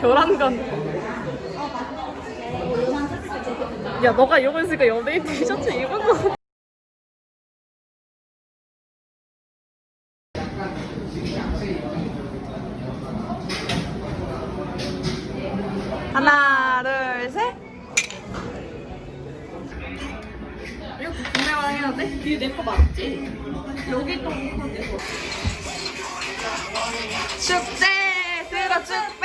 교란관. 야, 너가 이거 있으니까 연예인 티셔츠 입은 거. 하나, 둘, 셋. 이거 구매만 해야 돼? 이게 내거 맞지? 여기 또 축제 들어 축배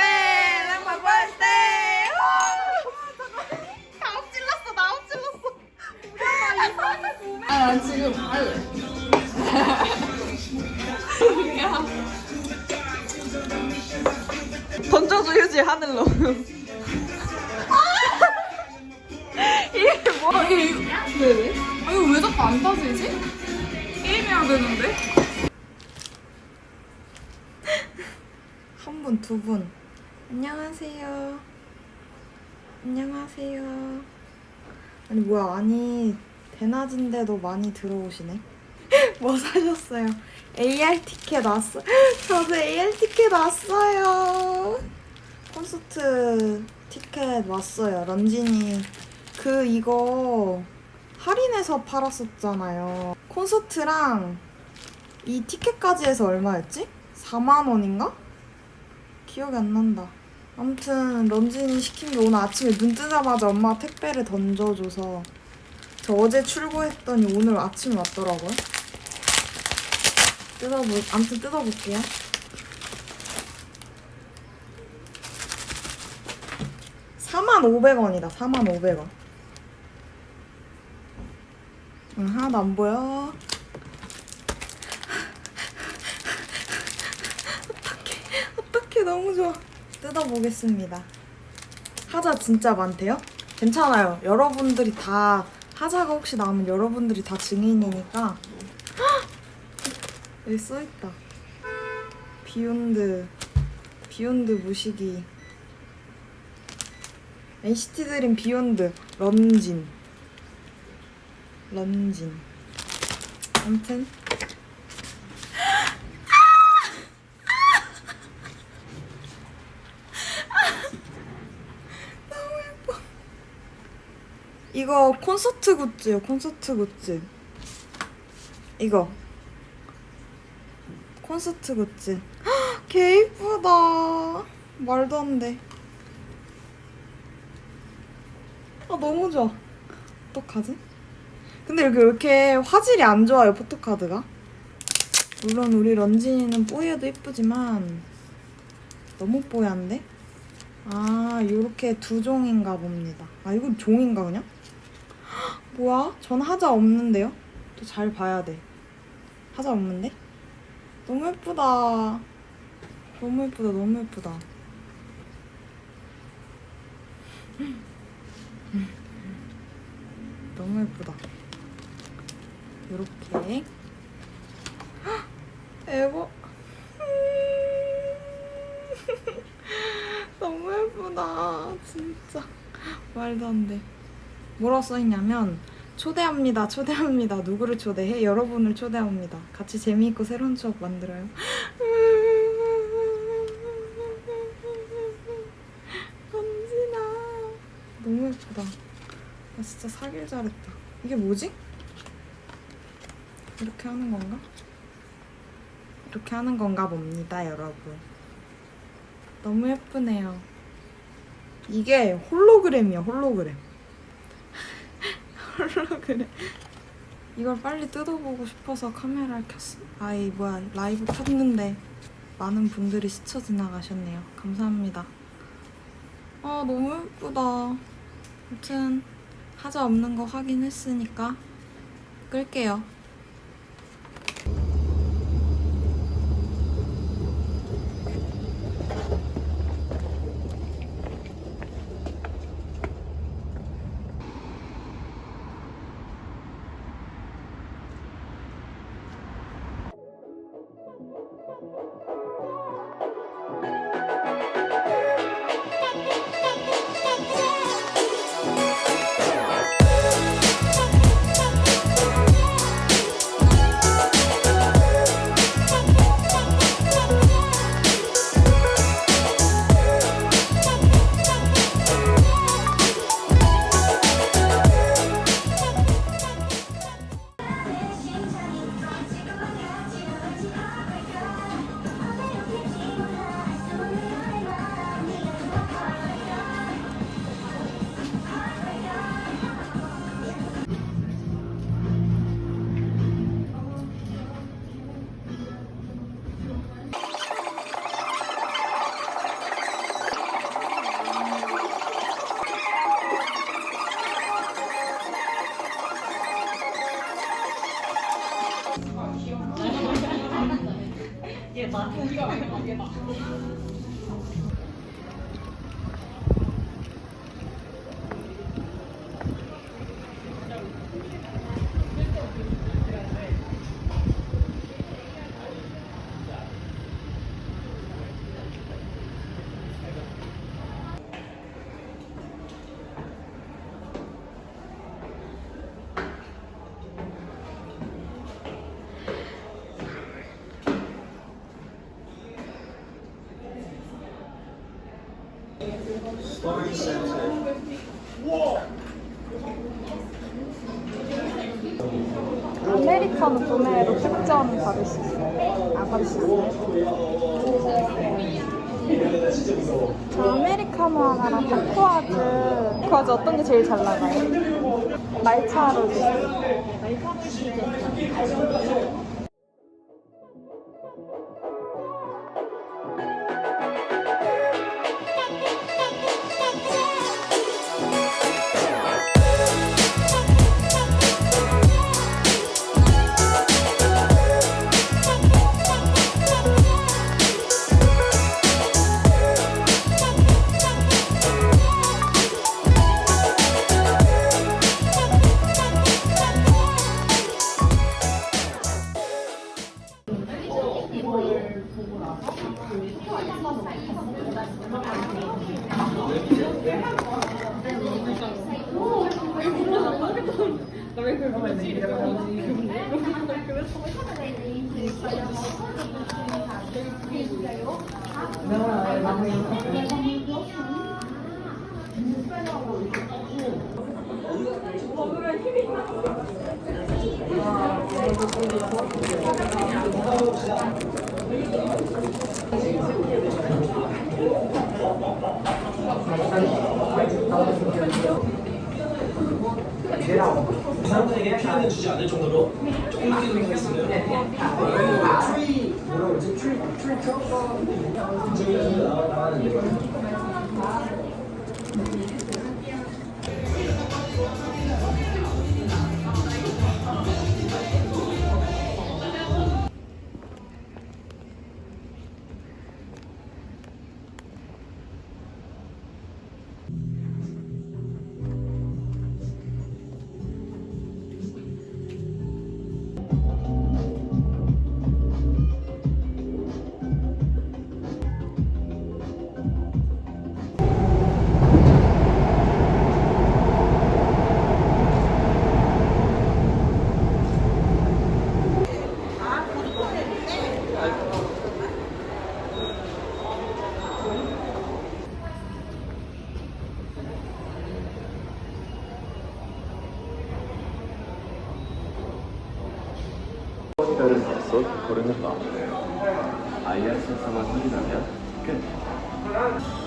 아 지금 던져줘 휴지 하늘로 이게 뭐야 이게 왜? 아, 이거 왜 자꾸 안 따지지? 게임해야 되는데? 한 분, 두 분. 안녕하세요. 안녕하세요. 아니, 뭐야, 아니, 대낮인데도 많이 들어오시네. 뭐 사셨어요? AR 티켓 왔어. 저도 AR 티켓 왔어요. 콘서트 티켓 왔어요. 런쥔이 그 이거 할인해서 팔았었잖아요. 콘서트랑 이 티켓까지 해서 얼마였지? 4만 원인가? 기억이 안 난다. 아무튼 런쥔이 시킨 게 오늘 아침에 눈 뜨자마자 엄마가 택배를 던져줘서 저 어제 출고했더니 오늘 아침에 왔더라고요. 뜯어볼, 아무튼 뜯어볼게요. 사만 오백 원이다. 4만 오백 원. 응, 하나도 안 보여. 어떡해, 어떡해, 너무 좋아. 뜯어보겠습니다. 하자 진짜 많대요? 괜찮아요. 여러분들이 다, 하자가 혹시 나오면 여러분들이 다 증인이니까. 헉! 여기 써있다. 비욘드, 비욘드 무시기. NCT 드림 비욘드, 런진. 런진. 아무튼 너무 예뻐. 이거 콘서트 굿즈요. 콘서트 굿즈. 이거 콘서트 굿즈. 헉, 개 이쁘다. 말도 안 돼. 아 너무 좋아. 어떡하지? 근데 여기 왜 이렇게 화질이 안 좋아요 포토카드가? 물론 우리 런쥔이는 뽀얘도 이쁘지만 너무 뽀얀데? 아 요렇게 두 종인가 봅니다 아 이건 종인가 그냥? 헉, 뭐야? 전 하자 없는데요? 또 잘 봐야 돼. 하자 없는데? 너무 예쁘다. 너무 예쁘다 너무 예쁘다. 너무 예쁘다. 요렇게. 헉, 에버 너무 예쁘다 진짜. 말도 안돼 뭐라 써있냐면 초대합니다 초대합니다 누구를 초대해 여러분을 초대합니다 같이 재미있고 새로운 추억 만들어요 건진아 너무 예쁘다 나 진짜 사길 잘했다 이게 뭐지? 이렇게 하는 건가? 이렇게 하는 건가 봅니다, 여러분. 너무 예쁘네요. 이게 홀로그램이야, 홀로그램. 홀로그램. 이걸 빨리 뜯어보고 싶어서 카메라를 켰어. 아이, 뭐야, 라이브 켰는데 많은 분들이 스쳐 지나가셨네요. 감사합니다. 아, 너무 예쁘다. 아무튼, 하자 없는 거 확인했으니까 끌게요. 아메리카노 구매로 특전 받을 수 있어요. 아, 받을 수 있어요? 저 아메리카노 하나랑 다크와즈. 다크와즈 어떤 게 제일 잘 나가요? 말차로 사람들에게 피해는 주지 않을 정도로. 트리 뭐라고 그러지? 트리 트리 저기 나가는데. 별을 잡수 고르는 법. IR 센서만 확인하면 끝.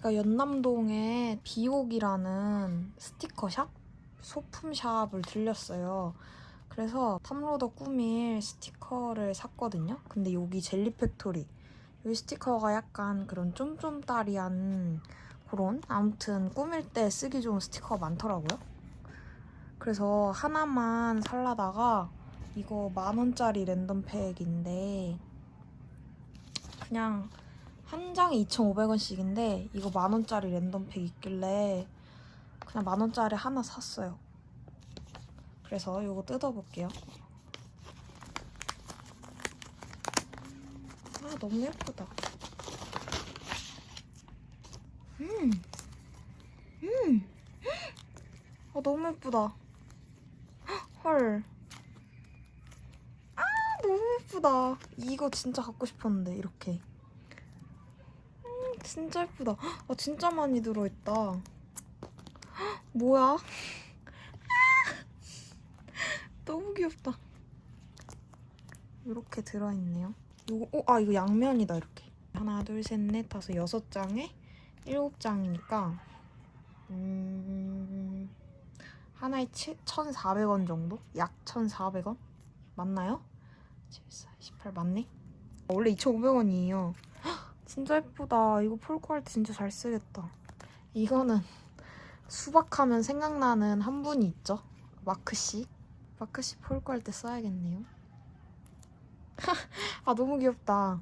제가 연남동에 비옥이라는 스티커샵? 소품샵을 들렸어요. 그래서 탐로더 꾸밀 스티커를 샀거든요. 근데 여기 젤리 팩토리. 이 스티커가 약간 그런 쫌쫌따리한 그런 아무튼 꾸밀 때 쓰기 좋은 스티커가 많더라고요. 그래서 하나만 살라다가 이거 만 원짜리 랜덤 팩인데 그냥 한 장에 2,500원씩인데 이거 만 원짜리 랜덤 팩 있길래 그냥 만 원짜리 하나 샀어요. 그래서 이거 뜯어볼게요. 아 너무 예쁘다. 음, 음, 아 너무 예쁘다. 헐. 아 너무 예쁘다. 이거 진짜 갖고 싶었는데 이렇게. 음 진짜 예쁘다. 아 진짜 많이 들어있다. 뭐야? 아! 너무 귀엽다. 이렇게 들어있네요. 이거, 어, 아, 이거 양면이다, 이렇게. 하나, 둘, 셋, 넷, 다섯, 여섯 장에 일곱 장이니까, 음, 하나에 1,400원 정도? 약 1,400원? 맞나요? 74, 18 맞네? 원래 2,500원이에요. 진짜 예쁘다. 이거 폴크할때 진짜 잘 쓰겠다. 이거는 수박하면 생각나는 한 분이 있죠? 마크씨? 마크씨 폴크할때 써야겠네요. 아 너무 귀엽다.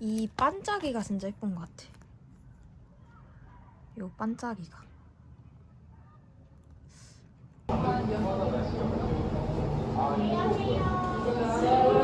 이 반짝이가 진짜 예쁜 것 같아. 요 반짝이가. 안녕하세요.